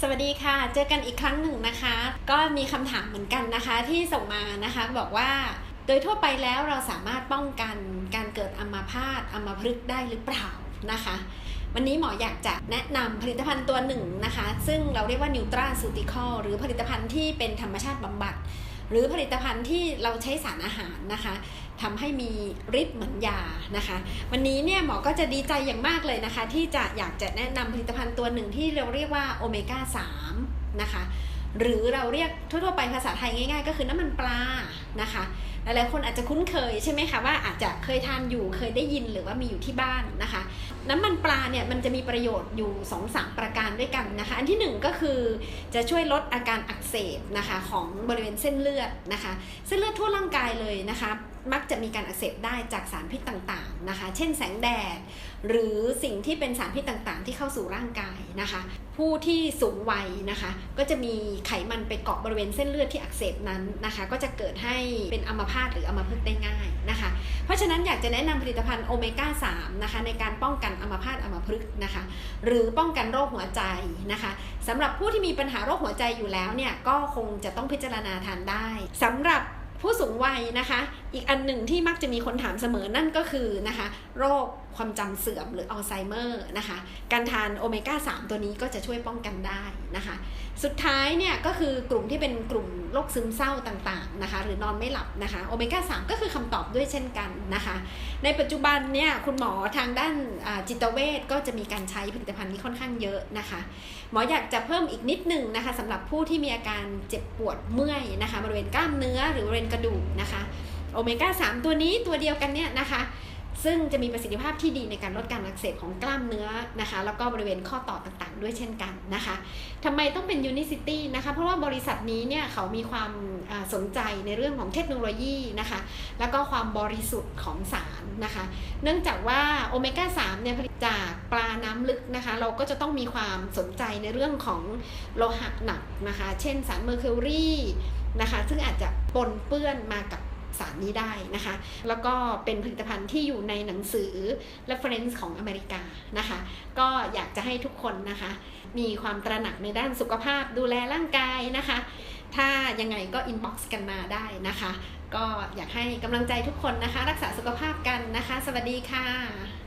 สวัสดีค่ะ เจอกันอีกครั้งหนึ่งนะคะ ก็มีคำถามเหมือนกันนะคะ ที่ส่งมานะคะบอกว่า โดยทั่วไปแล้วเราสามารถป้องกันการเกิดอัมาพาตอัมพฤกษ์ได้หรือเปล่านะคะ วันนี้หมออยากจะแนะนำผลิตภัณฑ์ตัวหนึ่งนะคะ ซึ่งเราเรียกว่านิวตราซูติคอลหรือผลิตภัณฑ์ที่เป็นธรรมชาติบำบัด หรือผลิตภัณฑ์ที่เราใช้สารอาหารนะคะทำให้มีฤทธิ์เหมือนยานะคะ วันนี้เนี่ยหมอก็จะดีใจอย่างมากเลยนะคะ ที่จะอยากจะแนะนำผลิตภัณฑ์ตัวหนึ่งที่เราเรียกว่าโอเมก้า3นะคะ หรือเราเรียกทั่วๆไปภาษาไทยง่าย ๆ ก็คือน้ำมันปลานะคะหลายๆคนอาจจะคุ้นเคยใช่ไหมคะว่าอาจจะเคยทานอยู่เคยได้ยินหรือว่ามีอยู่ที่บ้านนะคะ น้ำมันปลาเนี่ยมันจะมีประโยชน์อยู่2อสามประการด้วยกันนะคะ อันที่ 1 ก็คือจะช่วยลดอาการอักเสบนะคะของบริเวณเส้นเลือดนะคะ เส้นเลือดทั่วร่างกายเลยนะคะ มักจะมีการอักเสบได้จากสารพิษต่างๆนะคะ เช่นแสงแดด หรือสิ่งที่เป็นสารพิษต่างๆ ที่เข้าสู่ร่างกายนะคะ ผู้ที่สูงวัยนะคะ ก็จะมีไขมันไปเกาะบริเวณเส้นเลือดที่อักเสบนั้นนะคะ ก็จะเกิดให้เป็นอัมพาตหรืออัมพฤกษ์ได้ง่ายนะคะ เพราะฉะนั้นอยากจะแนะนำผลิตภัณฑ์โอเมก้า3นะคะในการป้องกันอัมพาตอัมพฤกษ์นะคะ หรือป้องกันโรคหัวใจนะคะสำหรับผู้ที่มีปัญหาโรคหัวใจอยู่แล้วเนี่ยก็คงจะต้องพิจารณาทานได้สำหรับ ผู้สูงวัยนะคะ อีกอันหนึ่งที่มักจะมีคนถามเสมอนั่นก็คือนะคะ โรคความจำเสื่อมหรืออัลไซเมอร์นะคะ การทานโอเมก้า 3 ตัวนี้ก็จะช่วยป้องกันได้นะคะ สุดท้ายเนี่ยก็คือกลุ่มที่เป็นกลุ่มโรคซึมเศร้าต่างๆนะคะ หรือนอนไม่หลับนะคะโอเมก้า 3 ก็คือคำตอบด้วยเช่นกันนะคะ ในปัจจุบันเนี่ยคุณหมอทางด้านจิตเวชก็จะมีการใช้ผลิตภัณฑ์นี้ค่อนข้างเยอะนะคะ หมออยากจะเพิ่มอีกนิดหนึ่งนะคะสำหรับผู้ที่มีอาการเจ็บปวดเมื่อยนะคะบริเวณกล้ามเนื้อหรือบริเวณกระดูกนะคะโอเมก้า3ตัวนี้ตัวเดียวกันเนี่ยนะคะ ซึ่งจะมีประสิทธิภาพที่ดีในการลดการอักเสบของกล้ามเนื้อนะคะ แล้วก็บริเวณข้อต่อต่างๆ ด้วยเช่นกันนะคะทำไมต้องเป็นยูนิซิตี้นะคะ เพราะว่าบริษัทนี้เนี่ยเขามีความสนใจในเรื่องของเทคโนโลยีนะคะ แล้วก็ความบริสุทธิ์ของสารนะคะ เนื่องจากว่าโอเมก้า3เนี่ยผลิตจากปลาน้ำลึกนะคะ เราก็จะต้องมีความสนใจในเรื่องของโลหะหนักนะคะ เช่นสารเมอร์คิวรีนะคะ ซึ่งอาจจะปนเปื้อนมากับ สารนี้ได้นะคะ แล้วก็เป็นผลิตภัณฑ์ที่อยู่ในหนังสือ reference ของอเมริกานะคะ ก็อยากจะให้ทุกคนนะคะ มีความตระหนักในด้านสุขภาพดูแลร่างกายนะคะ ถ้ายังไงก็ inbox กันมาได้นะคะ ก็อยากให้กำลังใจทุกคนนะคะ รักษาสุขภาพกันนะคะ สวัสดีค่ะ